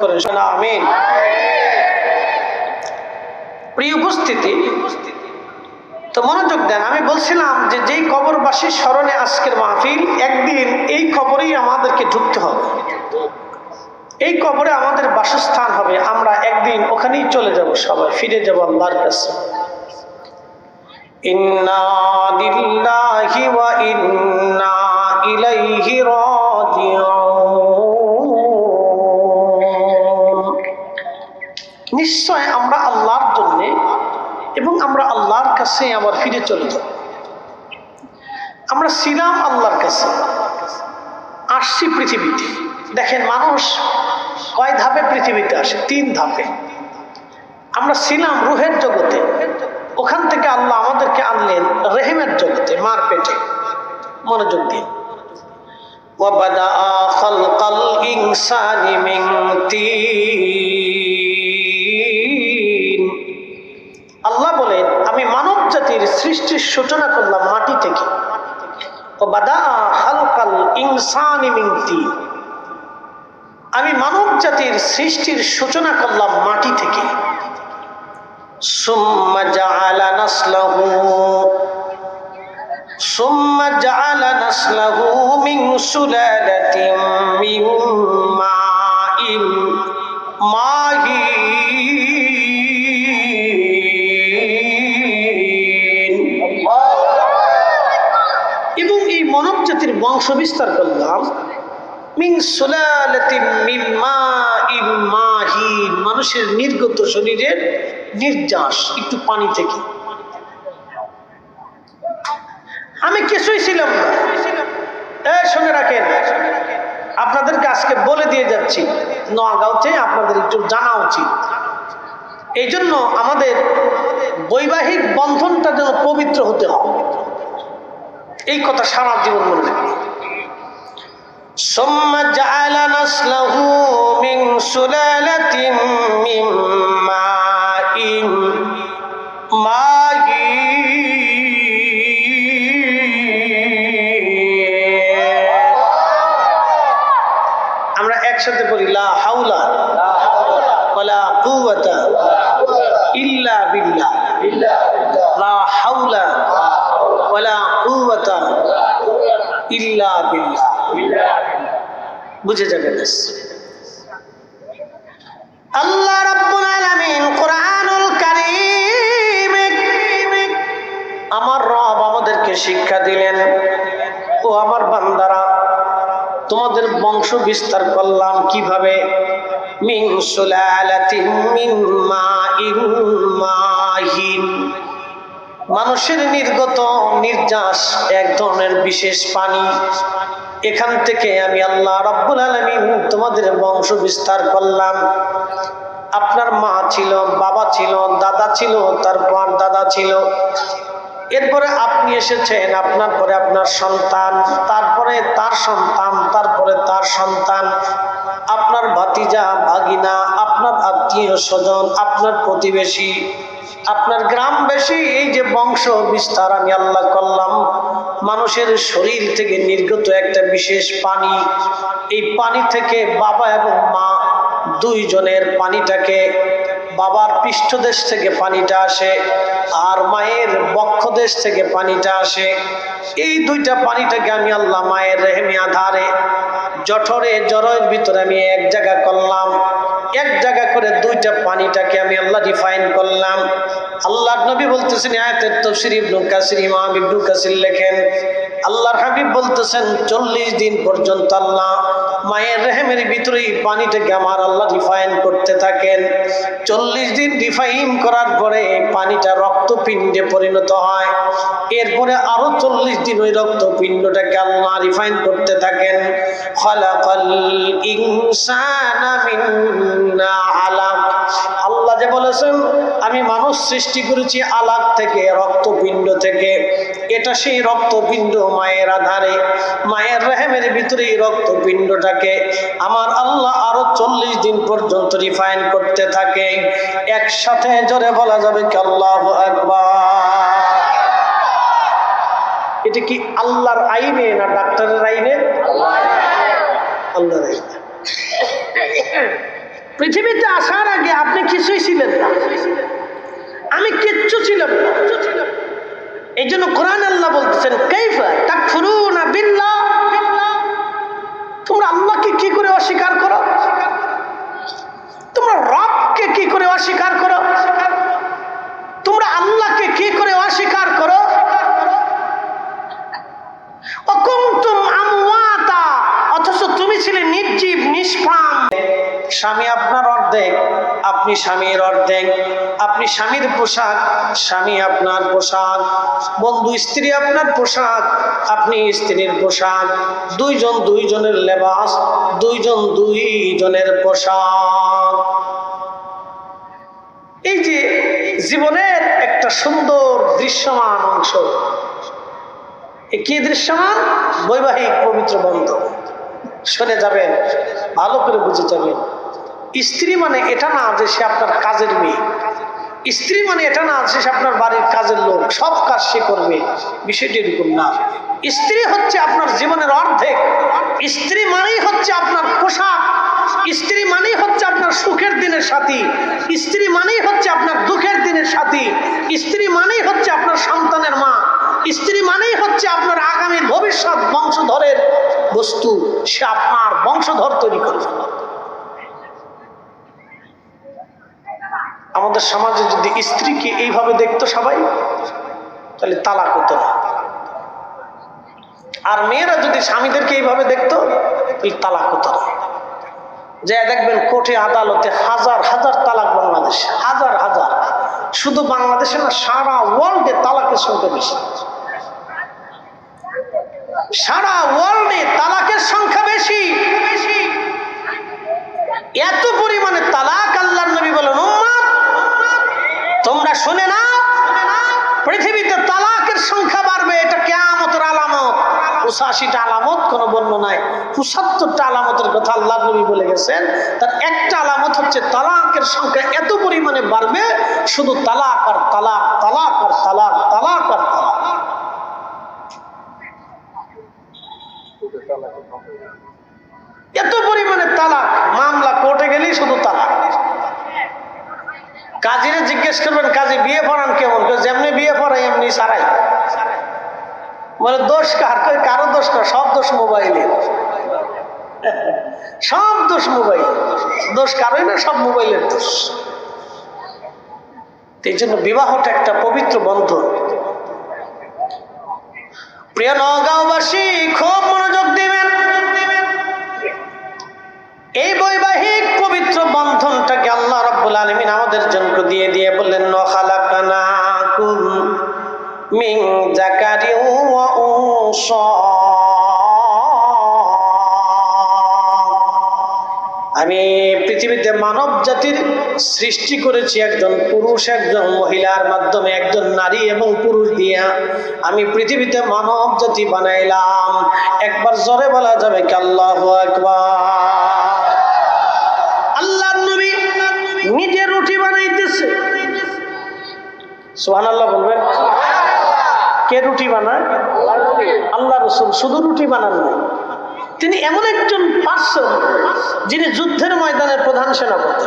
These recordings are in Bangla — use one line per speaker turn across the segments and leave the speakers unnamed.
করেন। আমিন। প্রিয় উপস্থিতি, তো মনোযোগ দেন, আমি বলছিলাম যে যেই কবরবাসীর স্মরণে আজকের মাহফিল, একদিন এই কবরেই আমাদেরকে ঢুকতে হবে। এই কবরে আমাদের বাসস্থান হবে, আমরা একদিন ওখানেই চলে যাব, সবাই ফিরে যাব আল্লাহর কাছে। ইন্না ইলাইহি রাজিউন। নিশ্চয় আমরা আল্লাহর জন্য এবং আমরা আল্লাহর কাছে আবার ফিরে চলে যাব আমরা ছিলাম আল্লাহর কাছে আসছি পৃথিবীতে দেখেন মানুষ কয় ধাপে পৃথিবীতে আসে তিন ধাপে আমরা ছিলাম রুহের জগতে ওখান থেকে আল্লাহ আমাদেরকে আনলেন রেহেমের জগতে মার পেটে মনোযোগ দিন وبدأ خلق الإنسان من طين সৃষ্টির সূচনা করলাম মাটি থেকে। আমি মানব জাতির সৃষ্টির সূচনা করলাম মাটি থেকে। সুম্মা বংশ বিস্তার করলাম। মিন মিন মানুষের নির্গত শরীরের নির্যাস, একটু পানি থেকে। আমি কিছুই ছিলাম না। শুনে রাখেন, আপনাদেরকে আজকে বলে দিয়ে যাচ্ছি নোয়াগাঁওতে আপনাদের একটু জানা উচিত। এই জন্য আমাদের বৈবাহিক বন্ধনটা যেন পবিত্র হতে হবে এই কথা সারা জীবন মনে রাখবে ثم جعل نسله من سلالة من ماء ماهين আমরা একসাথে পড়ি লা হাউলা ওয়ালা কুওয়াতা ইল্লা বিল্লাহ লা হাউলা ওয়ালা কুওয়াতা ইল্লা বিল্লাহ। বুঝে যাবে ব্যাস আল্লাহ রাব্বুল আলামিন কোরআনুল কারীম আমার রব আমাদেরকে শিক্ষা দিলেন, ও আমার বান্দারা, তোমাদের বংশ বিস্তার করলাম কীভাবে? মিন সুলালাতিন মিন মাইন মাহিন। মানুষের নির্গত নির্যাস এক ধরনের বিশেষ পানি। এখান থেকে আমি আল্লাহ রব্বুল আলমী তোমাদের বংশ বিস্তার করলাম। আপনার মা ছিল, বাবা ছিল, দাদা ছিল, তারপর দাদা ছিল। এরপরে আপনি এসেছেন আপনার পরে আপনার সন্তান, তারপরে তার সন্তান, তারপরে তার সন্তান, আপনার ভাতিজা, ভাগিনা, আপনার আত্মীয় স্বজন, আপনার প্রতিবেশী, আপনার গ্রামবাসী, এই যে বংশ বিস্তার আমি আল্লাহ করলাম, মানুষের শরীর থেকে নির্গত একটা বিশেষ পানি, এই পানি থেকে বাবা এবং মা দুইজনের পানিটাকে বাবার পৃষ্ঠদেশ থেকে পানিটা আসে আর মায়ের বক্ষদেশ থেকে পানিটা আসে। এই দুইটা পানিটাকে আমি আল্লাহ মায়ের রেহেমি আধারে, জঠরে জরের ভিতরে আমি এক জায়গা করলাম। এক জায়গা করে দুইটা পানিটাকে আমি আল্লাহ রিফাইন করলাম। আল্লাহ নবী বলতেছেন, আয়াতের তফসির ইবনু কাসির, ইমাম ইবনু কাসির লেখেন, আল্লাহর হাবিব বলতেছেন, চল্লিশ দিন পর্যন্ত আল্লাহ মায়ের রেহেমের ভিতরেই পানিটাকে আমার আল্লাহ রিফাইন করতে থাকেন। চল্লিশ দিন রিফাইন করার পরে পানিটা রক্তপিণ্ডে পরিণত হয়। এরপরে আরও চল্লিশ দিন ওই রক্তপিণ্ডটাকে আল্লাহ রিফাইন করতে থাকেন। খলাকাল ইনসানা আল্লাহ যে বলেছেন, আমি মানুষ সৃষ্টি করেছি আলাক থেকে, রক্তপিণ্ড থেকে। এটা সেই রক্তপিণ্ড মায়ের আধারে। মায়ের রেহেমের ভিতরে এই রক্তপিণ্ডটাকে আমার আল্লাহ আরও চল্লিশ দিন পর্যন্ত রিফাইন করতে থাকে। একসাথে জোরে বলা যাবে কি আল্লাহ এটা কি আল্লাহর আইনে না ডাক্তারের আইনে? আল্লাহর আইনে। পৃথিবীতে আসার আগে আপনি কিছুই ছিলেন না। আমি কিচ্ছু ছিলাম এই জন্য কোরআন আল্লাহ বলতেছেন, কাইফা তাকফুরুনা বিল্লাহ। তোমরা আল্লাহকে কি করে অস্বীকার করো? তোমরা রবকে কি করে অস্বীকার করো তোমরা আল্লাহকে কি করে অস্বীকার করো অকুন্তুম আমওয়াতা অথচ তুমি ছিলে নির্জীব নিষ্প্রাণ স্বামী আপনার অর্ধেক, আপনি স্বামীর অর্ধেক। আপনি স্বামীর পোশাক, স্বামী আপনার পোশাক। বন্ধু, স্ত্রী আপনার পোশাক, আপনি স্ত্রীর পোশাক। দুইজন দুইজনের লেবাস, দুইজন দুইজনের পোশাক। এই যে জীবনের একটা সুন্দর দৃশ্যমান অংশ। কি দৃশ্যমান? বৈবাহিক পবিত্র বন্ধ শুনে যাবেন, ভালো করে বুঝে যাবেন। স্ত্রী মানে এটা না যে সে আপনার কাজের মেয়ে। স্ত্রী মানে এটা না যে সে আপনার বাড়ির কাজের লোক। সব কাজ সে করবে। বিষয়টি এরকম না। স্ত্রী হচ্ছে আপনার জীবনের অর্ধেক। স্ত্রী মানেই হচ্ছে আপনার পোশাক। স্ত্রী মানেই হচ্ছে আপনার সুখের দিনের সাথী। স্ত্রী মানেই হচ্ছে আপনার দুঃখের দিনের সাথী। স্ত্রী মানেই হচ্ছে আপনার সন্তানের মা। স্ত্রী মানেই হচ্ছে আপনার আগামী ভবিষ্যৎ বংশধরের বস্তু। সে আপনার বংশধর তৈরি করবে। আমাদের সমাজে যদি স্ত্রীকে এইভাবে দেখতো সবাই, তাহলে তালাক হতো না। আর মেয়েরা যদি স্বামীদেরকে এইভাবে দেখতো, তাহলে তালাক হতো না। যে দেখবেন কোর্টে আদালতে হাজার হাজার তালাক বাংলাদেশ, হাজার হাজার। শুধু বাংলাদেশে না, সারা ওয়ার্ল্ডে তালাকের সংখ্যা বেশি। সারা ওয়ার্ল্ডে তালাকের সংখ্যা বেশি। এত পরিমাণে তালাক আল্লাহ নবী বলেন তোমরা শুনে না পৃথিবীতে তালাকের সংখ্যা বাড়বে, এটা কেয়ামতের আলামত। পঁচাশিটা আলামত, কোন বর্ণনায় পঁচাত্তরটা আলামতের কথা আল্লাহ নবী বলে গেছেন। তার একটা আলামত হচ্ছে তালাকের সংখ্যা এত পরিমাণে বাড়বে, শুধু তালাক আর তালাক তালাক আর তালাক তালাক আর তালাক। এত পরিমাণে তালাক, মামলা কোর্টে গেলেই শুধু তালাক। কাজীরে জিজ্ঞেস করবেন, কাজী, বিয়ে পড়ান কেমন? যেমনি বিয়ে পড়াই, এমনি সারাই। বলে, দোষ কার? কারও দোষ না, সব দোষ মোবাইলের। সব দোষ মোবাইল দোষ কারোই না, সব মোবাইলের দোষ। এই জন্য বিবাহটা একটা পবিত্র বন্ধন। প্রিয় নগাঁওবাসী, খুব মনোযোগ দিবেন। এই বৈবাহিক পবিত্র বন্ধনটাকে আলামিন আমাদের জন্য দিয়ে দিয়ে বললেন আমি পৃথিবীতে মানব জাতির সৃষ্টি করেছি একজন পুরুষ, একজন মহিলার মাধ্যমে, একজন নারী এবং পুরুষ দিয়া। আমি পৃথিবীতে মানব জাতি বানাইলাম। একবার জোরে বলা যাবে কি আল্লাহ সোহান আল্লাহ বলবেন। কে রুটি বানায়? আল্লাহ রসুল, শুধু রুটি বানান না তিনি এমন একজন পার্সন যিনি যুদ্ধের ময়দানের প্রধান সেনাপতি।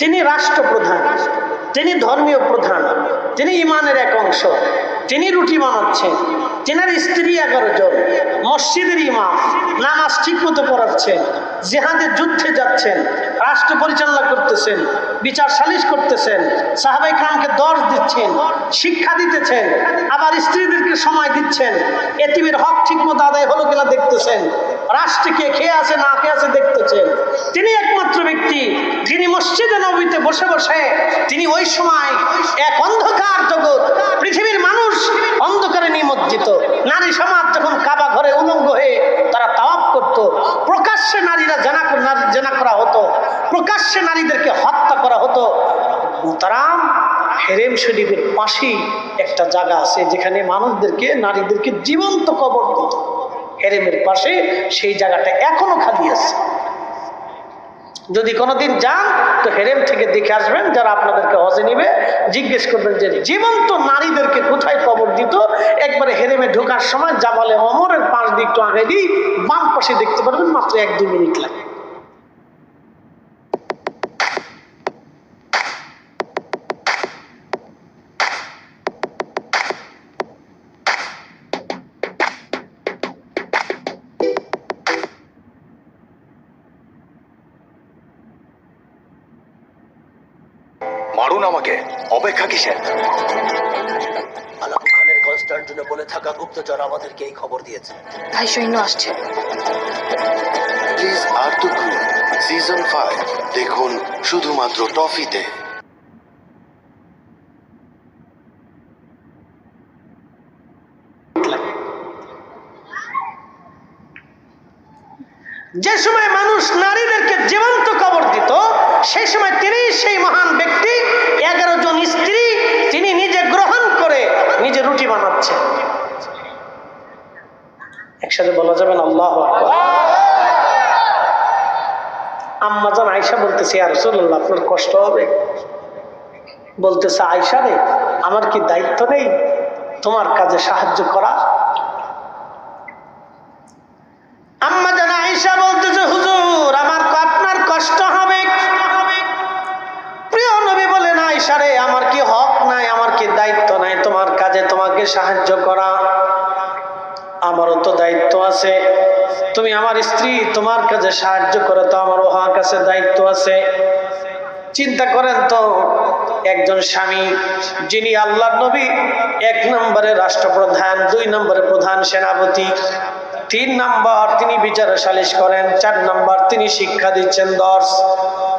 তিনি রাষ্ট্রপ্রধান, তিনি ধর্মীয় প্রধান, তিনি ইমানের এক অংশ। তিনি রুটি বানাচ্ছেন। তেনার স্ত্রী এগারো জন। মসজিদের ইমাম নামাজ ঠিক মতো পড়াচ্ছেন জেহাদের যুদ্ধে যাচ্ছেন, রাষ্ট্র পরিচালনা করতেছেন, বিচার সালিশ করতেছেন সাহাবাই খানকে দর্শ দিচ্ছেন, শিক্ষা দিতেছেন, আবার স্ত্রীদেরকে সময় দিচ্ছেন, এতিমের হক ঠিক মতো আদায় হলো কিনা দেখতেছেন। রাষ্ট্রে কে খেয়ে আছে, না খেয়ে আছে দেখতেছেন। তিনি একমাত্র ব্যক্তি, যিনি মসজিদে নবীতে বসে বসে, তিনি ওই সময় এক অন্ধকার জগৎ, পৃথিবীর মানুষ অন্ধকারে নিমজ্জিত। নারী সমাজ যখন কাবা ঘরে উলঙ্গ হয়ে তারা তাওয়াপ করত, প্রকাশ্যে নারীরা জানা নারী- জানা করা হতো, প্রকাশ্যে নারীদেরকে হত্যা করা হতো। মোতারাম হেরেম শরীফের পাশেই একটা জায়গা আছে, যেখানে মানুষদেরকে, নারীদেরকে জীবন্ত কবর দিত। হেরেমের পাশে সেই জায়গাটা এখনও খালি আছে। যদি কোনোদিন যান, তো হেরেম থেকে দেখে আসবেন, যারা আপনাদেরকে হজে নিবে, জিজ্ঞেস করবেন যে, জীবন্ত নারীদেরকে কোথায় কবর দিত? একবারে হেরেমে ঢোকার সময় জামালে অমরের পাশ দিকটা আগে দিই বাম পাশে দেখতে পারবেন মাত্র এক দু মিনিট লাগে।
মারুন আমাকে অপেক্ষা কিসের?
খানের কনস্টান্টিনে বলে থাকা গুপ্তচর আমাদেরকে এই খবর দিয়েছে।
ভাই সৈন্য আসছে।
প্লিজ আর টুকু সিজন ফাইভ দেখুন শুধুমাত্র টফিতে।
যে সময় আম্মাজান আয়সা বলতেছে আর রসুল্লাহ আপনার কষ্ট হবে? বলতেছে আয়সা রে, আমার কি দায়িত্ব নেই তোমার কাজে সাহায্য করা? আয়েশা বলতেছে, হুজুর, আমার আপনার কষ্ট হবে। প্রিয় নবী বলেন, আয়েশা রে, আমার কি হক নাই, আমার কি দায়িত্ব নাই তোমার কাজে তোমাকে সাহায্য করা? আমারও তো দায়িত্ব আছে। আমার স্ত্রী তোমার কাছে সাহায্য করে তো আমার ওহার কাছে দায়িত্ব আছে। চিন্তা করেন তো, একজন স্বামী যিনি আল্লাহ নবী, এক নম্বরে রাষ্ট্রপ্রধান, দুই নম্বরে প্রধান সেনাপতি, তিন নাম্বার তিনি বিচারে সালিশ করেন, চার নাম্বার তিনি শিক্ষা দিচ্ছেন দশ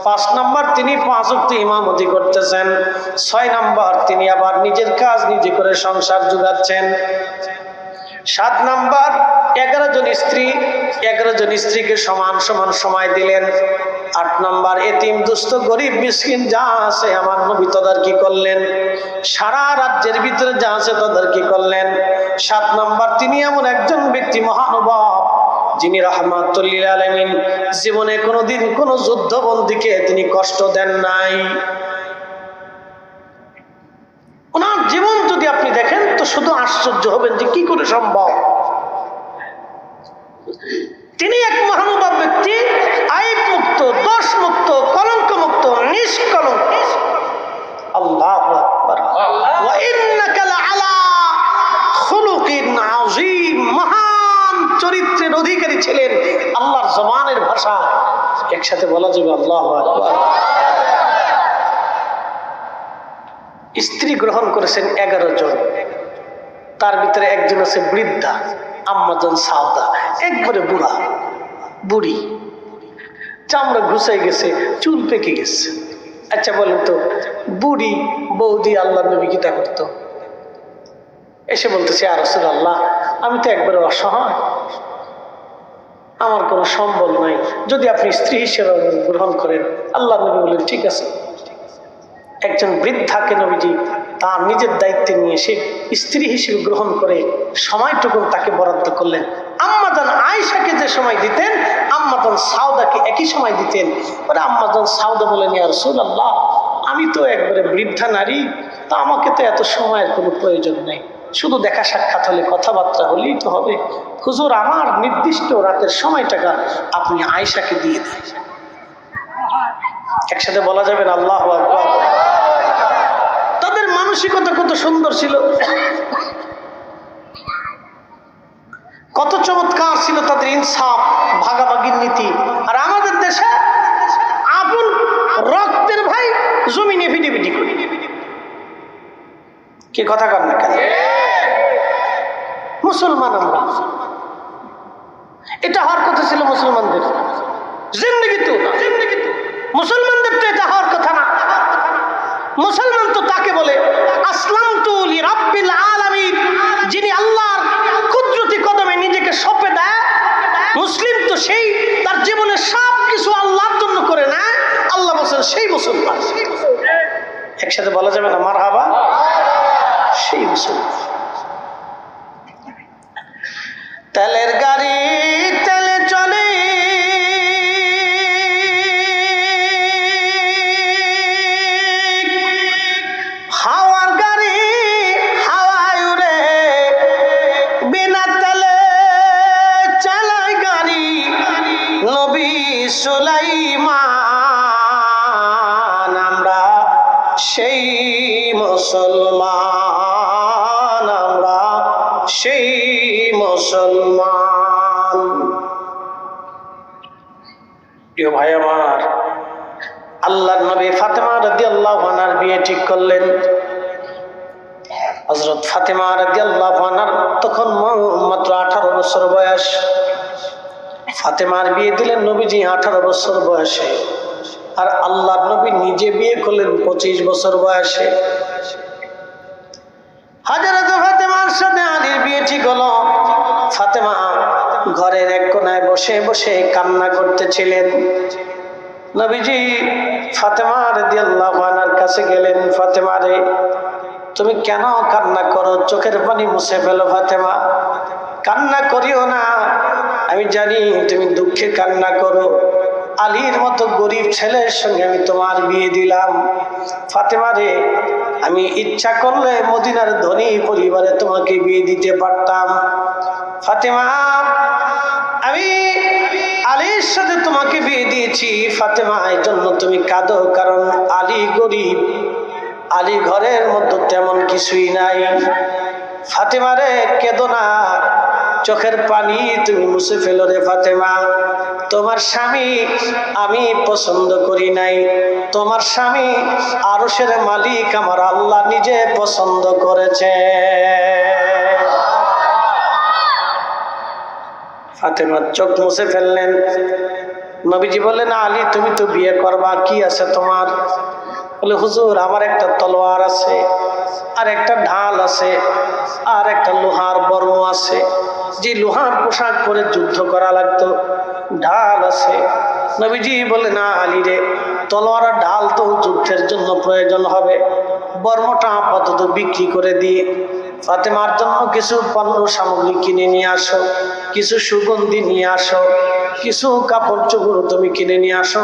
পাঁচ নাম্বার তিনি পাঁচ অব্দি ইমামতি করতেছেন, ছয় নাম্বার তিনি আবার নিজের কাজ নিজে করে সংসার যোগাচ্ছেন, সাত নাম্বার এগারো জন স্ত্রী, এগারো জন স্ত্রীকে সমান সমান সময় দিলেন। আট নম্বর, এতিম, দুস্থ, গরিব, মিসকিন যা আছে আমার নবী তদারকি করলেন। সারা রাজ্যের ভিতরে যা আছে তদারকি করলেন। সাত নাম্বার, তিনি এমন একজন ব্যক্তি মহানুভব, যিনি রহমাতুল্লিল আলমিন। জীবনে কোনোদিন কোনো যুদ্ধবন্দীকে তিনি কষ্ট দেন নাই। ওনার জীবন যদি আপনি দেখেন, তো শুধু আশ্চর্য হবেন যে কি করে সম্ভব। তিনি এক মহানুভব ব্যক্তি আইব মুক্ত দোষ মুক্ত কলঙ্ক মুক্ত নিষ্কলঙ্ক আল্লাহ মহান চরিত্রের অধিকারী ছিলেন আল্লাহর জমানের ভাষা। একসাথে বলা যাবে আল্লাহ স্ত্রী গ্রহণ করেছেন এগারো জন। তার ভিতরে একজন আছে বৃদ্ধা। আম্মাজন সাউদা একবারে বুড়া, বুড়ি। চামড়া ঘুষাই গেছে, চুল পেকে গেছে। আচ্ছা বলেন তো, বুড়ি, বৌদি আল্লাহ নবী গীতা করতো? এসে বলতেছে আর আল্লাহ আমি তো একবারে অসহায়। আমার কোনো সম্বল নাই। যদি আপনি স্ত্রী হিসেবে গ্রহণ করেন আল্লাহ নবী বলেন, ঠিক আছে। একজন বৃদ্ধাকে নবীজি তার নিজের দায়িত্বে নিয়ে এসে স্ত্রী হিসেবে গ্রহণ করে সময়টুকু তাকে বরাদ্দ করলেন। আম্মাজান আয়েশাকে যে সময় দিতেন, আম্মাজান সাউদাকে একই সময় দিতেন। ওরা আম্মাজান সাউদা বলেন আর আল্লাহ আমি তো একবারে বৃদ্ধা নারী, তা আমাকে তো এত সময়ের কোনো প্রয়োজন নেই। শুধু দেখা সাক্ষাৎ হলে, কথাবার্তা হলেই তো হবে। হুজুর, আমার নির্দিষ্ট রাতের সময়টাকা আপনি আয়েশাকে দিয়ে দেন। একসাথে বলা যাবে আল্লাহ আকবার। তাদের মানসিকতা কত সুন্দর ছিল। কত চমৎকার ছিল তাদের ইনসাফ, ভাগাভাগির নীতি। আর আমাদের দেশে আপন রক্তের ভাই জমিনে ভিডিভিডি করি। কি কথা কর না কেন? মুসলমান আমরা। এটা হওয়ার কথা ছিল মুসলমানদের। জিন্দগি তো। মুসলমানদের তো এটা হওয়ার কথা না। মুসলমান তো তাকে বলে আসলাম তু রাব্বিল আলামিন। যিনি আল্লাহর কুদরতি কদমে নিজেকে সঁপে দেয়, মুসলিম তো সেই, তার জীবনে সব কিছু আল্লাহর জন্য করে না আল্লাহ বলছেন, সেই মুসলমান। একসাথে বলা যাবে না মার হাবা সেই মুসলমান। তেলের প্রিয় ভাই আমার আল্লাহ নবী ফাতেমা রাদি আল্লাহ বিয়ে ঠিক করলেন। হজরত ফাতেমা রাদিয়াল্লাহু আনহার তখন মাত্র আঠারো বছর বয়স। ফাতেমার বিয়ে দিলেন নবীজি আঠারো বছর বয়সে। আর আল্লাহ নবী নিজে বিয়ে করলেন পঁচিশ বছর বয়সে। বসে বসে কান্না করতেছিলেন। নবীজি ফাতেমা রাদিয়াল্লাহু আনহার কাছে গেলেন, ফাতেমা রে, তুমি কেন কান্না করো? চোখের পানি মুছে ফেলো ফাতেমা। কান্না করিও না। আমি জানি তুমি দুঃখে কান্না করো। আলীর মতো গরিব ছেলের সঙ্গে আমি তোমার বিয়ে দিলাম। ফাতেমা রে, আমি ইচ্ছা করলে মদিনার ধনী পরিবারে তোমাকে বিয়ে দিতে পারতাম। ফাতেমা আমি আলীর সাথে তোমাকে বিয়ে দিয়েছি। ফাতেমা এই জন্য তুমি কাঁদো, কারণ আলী গরিব। আলী ঘরের মধ্যে তেমন কিছুই নাই। ফাতেমারে কেঁদো না। চোখের পানি তুমি মুছে ফেলো রে ফাতেমা। তোমার স্বামী আমি পছন্দ করি নাই। তোমার স্বামী আরশের মালিক আমার আল্লাহ নিজে পছন্দ করেছে। ফাতেমার চোখ মুছে ফেললেন। নবীজি বললেন, আলী, তুমি তো বিয়ে করবা, কি আছে তোমার? বলে, হুজুর, আমার একটা তলোয়ার আছে, আর একটা ঢাল আছে, আর একটা লোহার বর্ম আছে। যে লোহার পোশাক পরে যুদ্ধ করা লাগতো, ঢাল আছে। নবীজি বলে না, আলী রে, তলোয়ার আর ঢাল তো যুদ্ধের জন্য প্রয়োজন হবে। বর্মটা আপাতত বিক্রি করে দিয়ে ফাতেমার জন্য কিছু পণ্য সামগ্রী কিনে নিয়ে আসো, কিছু সুগন্ধি নিয়ে আসো, কিছু কাপড় চোপড় তুমি কিনে নিয়ে আসো,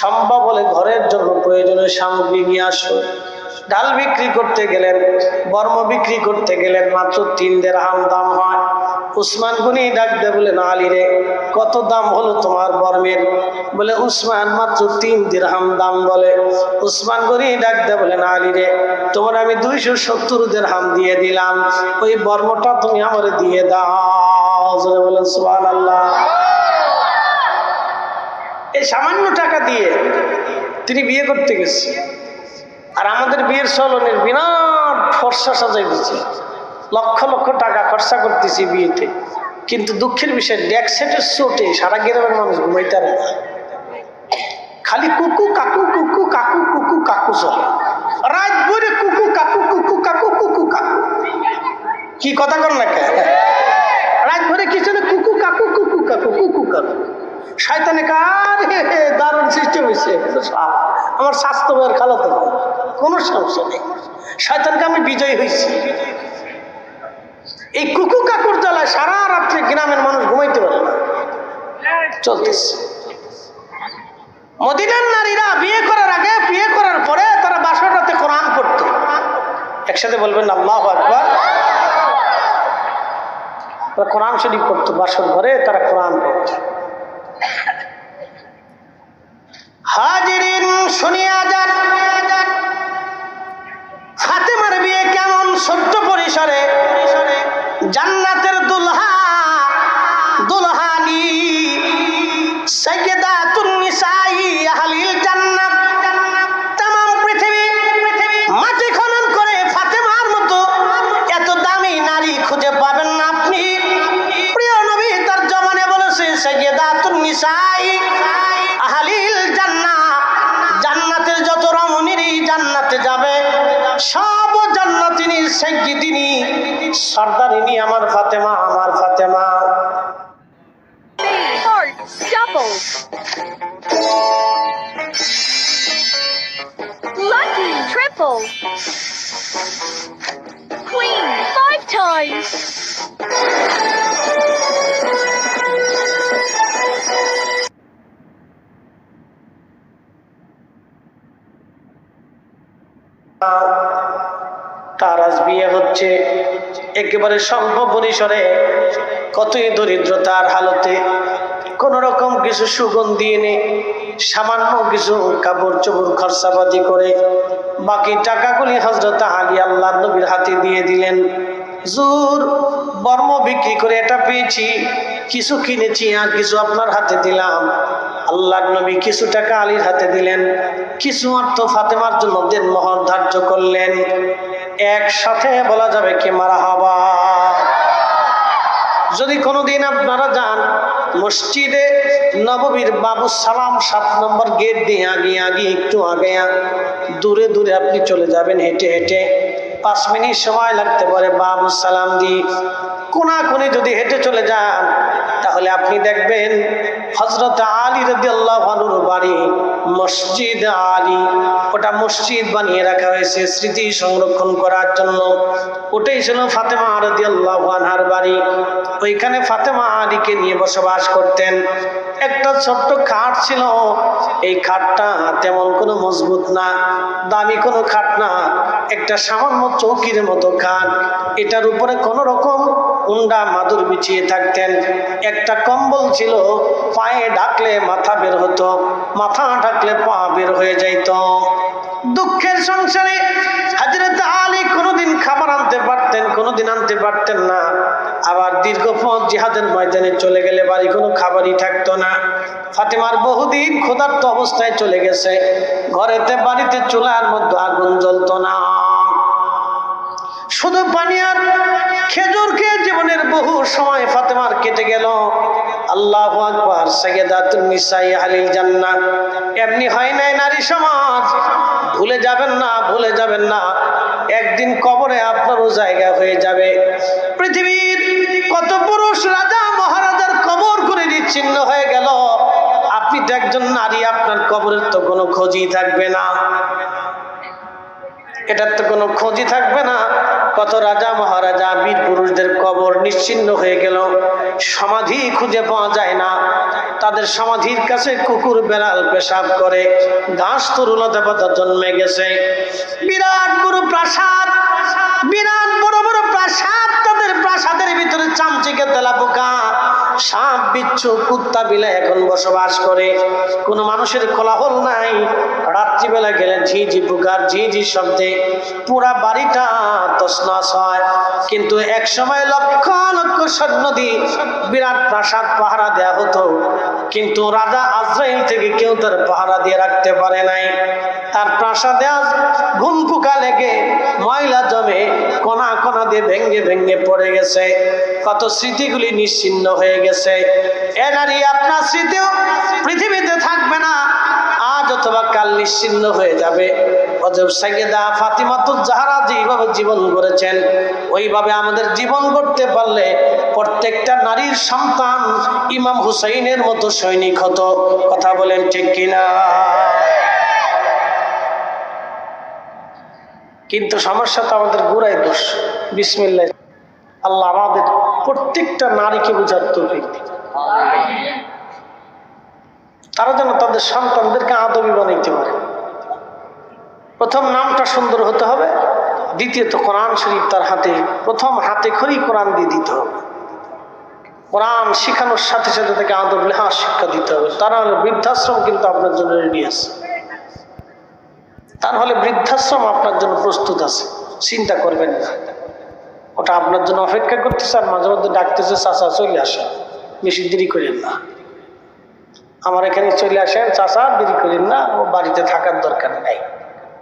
সম্ভব হলে ঘরের জন্য প্রয়োজনীয় সামগ্রী নিয়ে আসো। ডাল বিক্রি করতে গেলেন, বর্ম বিক্রি করতে গেলেন, মাত্র তিন দেড় দাম হয়। উসমান গনি ডাক দে বলেন আলী রে, কত দাম হলো তোমার বর্মের বলে, উসমান মাত্র তিন দিরহাম দাম বলে। উসমান গনি ডাক দে বলেন আলী রে, তোমার আমি দুইশো সত্তর দিরহাম দিয়ে দিলাম। ওই বর্মটা তুমি আমার দিয়ে দাও। জোরে বলেন সুবহান আল্লাহ এই সামান্য টাকা দিয়ে তিনি বিয়ে করতে গেছে। আর আমাদের বিয়ের চলনের বিরাট ফর্সা সাজাই দিচ্ছে লক্ষ লক্ষ টাকা খরচা করতেছি বিয়েতে। কিন্তু দুঃখের বিষয় ডেক সেটের চোটে, সারা গ্রামের মানুষ ঘুমাইতে না। খালি কুকু কাকু কুকু কাকু কুকু কাকু চলে। রাত ভরে কুকু কাকু কুকু কাকু কুকু কাকু। কি কথা কর না রাত ভরে চলে? কুকু কাকু কুকু কাকু কুকু কাকু। শয়তানে কার দারুণ সৃষ্টি হয়েছে। আমার স্বাস্থ্য খালাতো কোনো সমস্যা নেই। শয়তানকে আমি বিজয়ী হয়েছি। এই কুকু কাকুর জ্বালায় সারা রাত্রে গ্রামের মানুষ ঘুমাইতে পারে না। চলতেছে। মদিনার নারীরা বিয়ে করার আগে, বিয়ে করার পরে তারা বাসরাতে কোরআন পড়তো। একসাথে বলবেন, আল্লাহ আকবার। তারা কোরআন শরীফ পড়তো, বাসর ঘরে তারা কোরআন পড়তো। হাজিরিন, শুনিয়া যান। ফাতেমার বিয়ে কেমন সত্য পরিসরে? জান্নাতের দুলহা, দুলহানি। সৈয়দাতুন নিসাই আহলিল জান্নাত। তামাম পৃথিবী মাটি খনন করে ফাতেমার মতো এত দামি নারী খুঁজে পাবেন না আপনি। প্রিয় নবী তার জমানে বলেছে সৈয়দাতুন নিসাই আহলিল জান্নাত। জান্নাতের যত রমণীরই জান্নাতে যাবে, সব জান্নাতিনী সৈয়দিনী সর্দারিনী আমার ফাতেমা আমার Fatema.
Lucky triple. Queen five times.
তার আজ বিয়ে হচ্ছে একেবারে স্বল্প পরিসরে। কতই দরিদ্রতার হালতে কোন রকম কিছু সুগন্ধি এনে, সামান্য কিছু কাপড় চোপড় খরচাপাতি করে বাকি টাকাগুলি হজরত আলী আল্লাহ নবীর হাতে দিয়ে দিলেন। জুর বর্ম বিক্রি করে এটা পেয়েছি, কিছু কিনেছি আর কিছু আপনার হাতে দিলাম। আল্লাহ নবী কিছু টাকা আলীর হাতে দিলেন, কিছু অর্থ ফাতেমার জন্য দেন মহর ধার্য করলেন। একসাথে বলা যাবে কি মারা হবা। যদি কোনোদিন আপনারা যান, মসজিদে নববীর বাবু সালাম সাত নম্বর গেট দিয়ে আগে আগে একটু আগে দূরে দূরে আপনি চলে যাবেন, হেঁটে হেঁটে। পাঁচ মিনিট সময় লাগতে পারে বাবু সালাম দিয়ে। কোনাকুনি যদি হেঁটে চলে যান, তাহলে আপনি দেখবেন হজরত আলী রদি আল্লাহ বাড়ি, মসজিদ আলী। ওটা মসজিদ বানিয়ে রাখা হয়েছে স্মৃতি সংরক্ষণ করার জন্য। ওটাই ছিল ফাতেমা রদি আল্লাহ আনহার বাড়ি। ওইখানে ফাতেমা আলীকে নিয়ে বসবাস করতেন। একটা ছোট্ট খাট ছিল। এই খাটটা তেমন কোনো মজবুত না, দামি কোনো খাট না, একটা সামান্য চৌকির মতো খাট। এটার উপরে কোনো রকম উন্ডা মাদুর বিছিয়ে থাকতেন। একটা কম্বল ছিল, পায়ে ডাকলে মাথা বের হতো, মাথা ঢাকলে পা বের হয়ে যাইত। দুঃখের সংসারে হাজরত আলী কোনোদিন খাবার আনতে পারতেন, কোনোদিন আনতে পারতেন না। আবার দীর্ঘ পথ জিহাদের ময়দানে চলে গেলে বাড়ি কোনো খাবারই থাকতো না। ফাতেমার বহুদিন ক্ষুধার্ত অবস্থায় চলে গেছে। ঘরেতে, বাড়িতে চুলার মধ্যে আগুন জ্বলতো না। শুধু পানি আর খেজুর খেয়ে জীবনের বহু সময় ফাতেমার কেটে গেল। আল্লাহ আকবার সৈয়দাতুন নিসাই আলিল জান্নাত এমনি হয় নাই নারী সমাজ। ভুলে যাবেন না, ভুলে যাবেন না। একদিন কবরে আপনারও জায়গা হয়ে যাবে। পৃথিবীর কত পুরুষ রাজা মহারাজার কবর করে বিচ্ছিন্ন হয়ে গেল। আপনি তো একজন নারী, আপনার কবরের তো কোনো খোঁজই থাকবে না। এটার তো কোনো খোঁজই থাকবে না। কত রাজা, মহারাজা, বীর পুরুষদের কবর নিশ্চিন্ন হয়ে গেল। সমাধি খুঁজে পাওয়া যায় না। তাদের সমাধির কাছে কুকুর, বেড়াল পেশাব করে ঘাস তরুলতা পাতা জন্মে গেছে। বিরাট বড় প্রাসাদ। বিরাট বড় বড় প্রাসাদ। তাদের প্রাসাদের ভিতরে চামচিকে তেলা পোকা। সাপ, বিচ্ছু, কুত্তা বিলে এখন বসবাস করে। কোনো মানুষের কোলাহল নাই। রাত্রিবেলা গেলে ঝিঝি পোকার ঝিঝি শব্দে পুরা বাড়িটা তসনস হয়। কিন্তু এক সময় লক্ষ লক্ষ দিয়ে বিরাট প্রাসাদ পাহারা দেয়া হতো। কিন্তু রাজা আজরাইল থেকে কেউ তার পাহারা দিয়ে রাখতে পারে নাই। তার প্রাসাদে আজ ঘুম পোকা লেগে ময়লা জমে কণা কণা দিয়ে ভেঙ্গে ভেঙ্গে পড়ে গেছে। কত স্মৃতিগুলি নিশ্চিন্ন হয়ে গেছে। এ নারী, আপনার স্মৃতিও পৃথিবীতে থাকবে না। অথবা কাল নিশ্চিন্ন হয়ে যাবে। অজব সাইয়েদা ফাতিমাতুল জাহারা যেইভাবে জীবন গড়েছেন, ওইভাবে আমাদের জীবন গড়তে পারলে প্রত্যেকটা নারীর সন্তান ইমাম হুসাইনের মতো সৈনিক হতো। কথা বলেন ঠিক কিনা? কিন্তু সমস্যা তো আমাদের গুড়াই দোষ। বিসমিল্লাহ। আল্লাহ আমাদের প্রত্যেকটা নারীকে বোঝার তৌফিক দিন। তারা যেন তাদের সন্তানদেরকে আদবি বানাইতে পারে। প্রথম নামটা সুন্দর হতে হবে, দ্বিতীয়ত কোরআন শরীফ তার হাতে, প্রথম হাতে খড়ি কোরআন দিয়ে দিতে হবে। কোরআন শিখানোর সাথে সাথে তাকে আদব লেহা শিক্ষা দিতে হবে। তারা হলে বৃদ্ধাশ্রম কিন্তু আপনার জন্য রেডি আছে। তার হলে বৃদ্ধাশ্রম আপনার জন্য প্রস্তুত আছে। চিন্তা করবেন না। ওটা আপনার জন্য অপেক্ষা করতেছে আর মাঝে মধ্যে ডাকতেছে, চাচা, চলে আসেন বেশি দেরি করেন না। আমার এখানে চলে আসেন, চাচা দেরি করেন না, ও বাড়িতে থাকার দরকার নাই।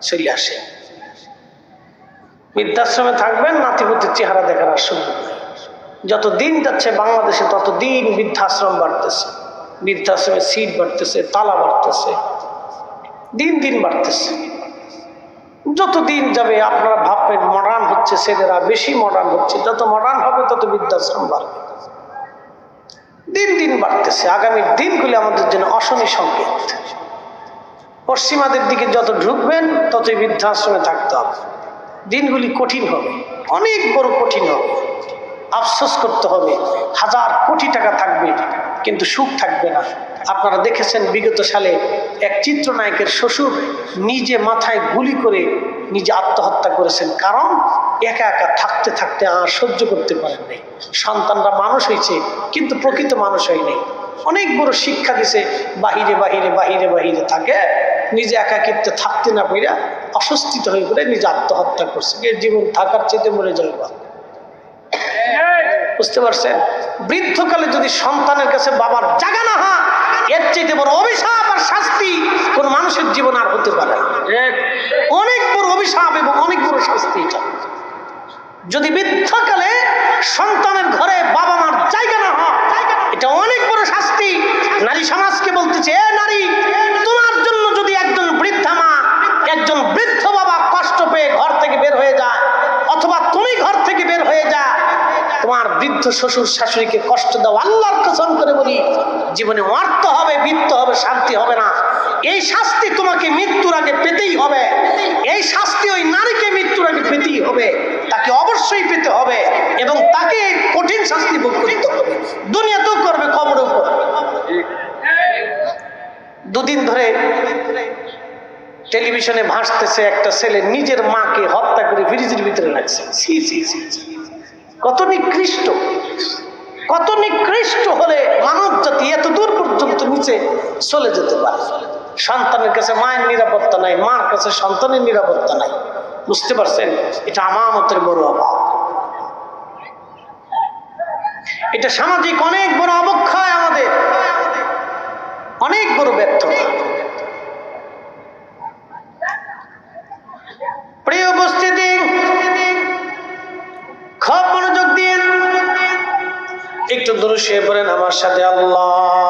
চলে আসেন। বৃদ্ধাশ্রমে থাকবেন, নাতিপুতির চেহারা দেখার আর সুযোগ নেই। যত দিন যাচ্ছে বাংলাদেশে, তত দিন বৃদ্ধাশ্রম বাড়তেছে। বৃদ্ধাশ্রমে সিট বাড়তেছে, তালা বাড়তেছে। দিন দিন বাড়তেছে। যত দিন যাবে, আপনারা ভাববেন মডার্ন হচ্ছে ছেলেরা, বেশি মডার্ন হচ্ছে। যত মডার্ন হবে, তত বৃদ্ধাশ্রম বাড়বে। দিন দিন বাড়তেছে। আগামী দিনগুলি আমাদের জন্য অশনি সংকেত। পশ্চিমাদের দিকে যত ঢুকবেন, ততই বৃদ্ধাশ্রমে থাকতে হবে। দিনগুলি কঠিন হবে। অনেক বড় কঠিন হবে। আফসোস করতে হবে, হাজার কোটি টাকা থাকবে, কিন্তু সুখ থাকবে না। আপনারা দেখেছেন বিগত সালে এক চিত্রনায়কের শ্বশুর নিজে মাথায় গুলি করে নিজে আত্মহত্যা করেছেন। কারণ একা একা থাকতে থাকতে আর সহ্য করতে পারেন নাই। সন্তানরা মানুষ হয়েছে কিন্তু প্রকৃত মানুষ হয় নাই। অনেক বড় শিক্ষা দিছে বাহিরে বাহিরে বাহিরে বাহিরে থাকে নিজে একাকিত্বে থাকতে না পেরে অস্বস্তিত হয়ে পড়ে নিজে আত্মহত্যা করছে। এর জীবন থাকার চেয়ে মরে যাবে ভালো। বুঝতে পারছেন? বৃদ্ধকালে যদি সন্তানের কাছে বাবার জাগা না হয় এর চাইতে বড় অভিশাপ আর শাস্তি কোন মানুষের জীবন আর হতে পারে না। অনেক বড় অভিশাপ এবং অনেক বড় শাস্তি এটা। যদি বৃদ্ধকালে সন্তানের ঘরে বাবা মার জায়গা না হয়, এটা অনেক বড় শাস্তি। নারী সমাজকে বলতেছে, এ নারী, তোমার জন্য যদি একজন বৃদ্ধা মা, একজন বৃদ্ধ বাবা কষ্ট পেয়ে ঘর থেকে বের হয়ে যায়, অথবা তুমি ঘর থেকে বের হয়ে যা, তোমার বৃদ্ধ শ্বশুর শাশুড়িকে কষ্ট দাও, আল্লাহর কসম করে বলি, জীবনে অর্থ হবে বৃত্ত হবে, শান্তি হবে না। এই শাস্তি তোমাকে মৃত্যুর আগে পেতেই হবে। এই শাস্তি ওই নারীকে মৃত্যুর আগে পেতেই হবে। তাকে অবশ্যই পেতে হবে এবং তাকে কঠিন শাস্তি ভোগ করতে হবে। দুনিয়াতেও করবে কবরেও করবে দুদিন ধরে টেলিভিশনে ভাসতেছে একটা ছেলে নিজের মাকে হত্যা করে ফ্রিজের ভিতরে রাখছে। ছি ছি ছি ছি। কত নিকৃষ্ট কত নিকৃষ্ট হলে মানব জাতি এত দূর পর্যন্ত নিচে চলে যেতে পারে। সন্তানের কাছে মায়ের নিরাপত্তা নাই, মার কাছে সন্তানের নিরাপত্তা নাই। বুঝতে পারছেন? এটা আমামতের বড় অভাব। এটা সামাজিক অনেক বড় অবক্ষয় আমাদের। অনেক বড় ব্যর্থতা। প্রিয় উপস্থিতি খুব মনোযোগ একটু দূরে পড়েন আমার সাথে। আল্লাহ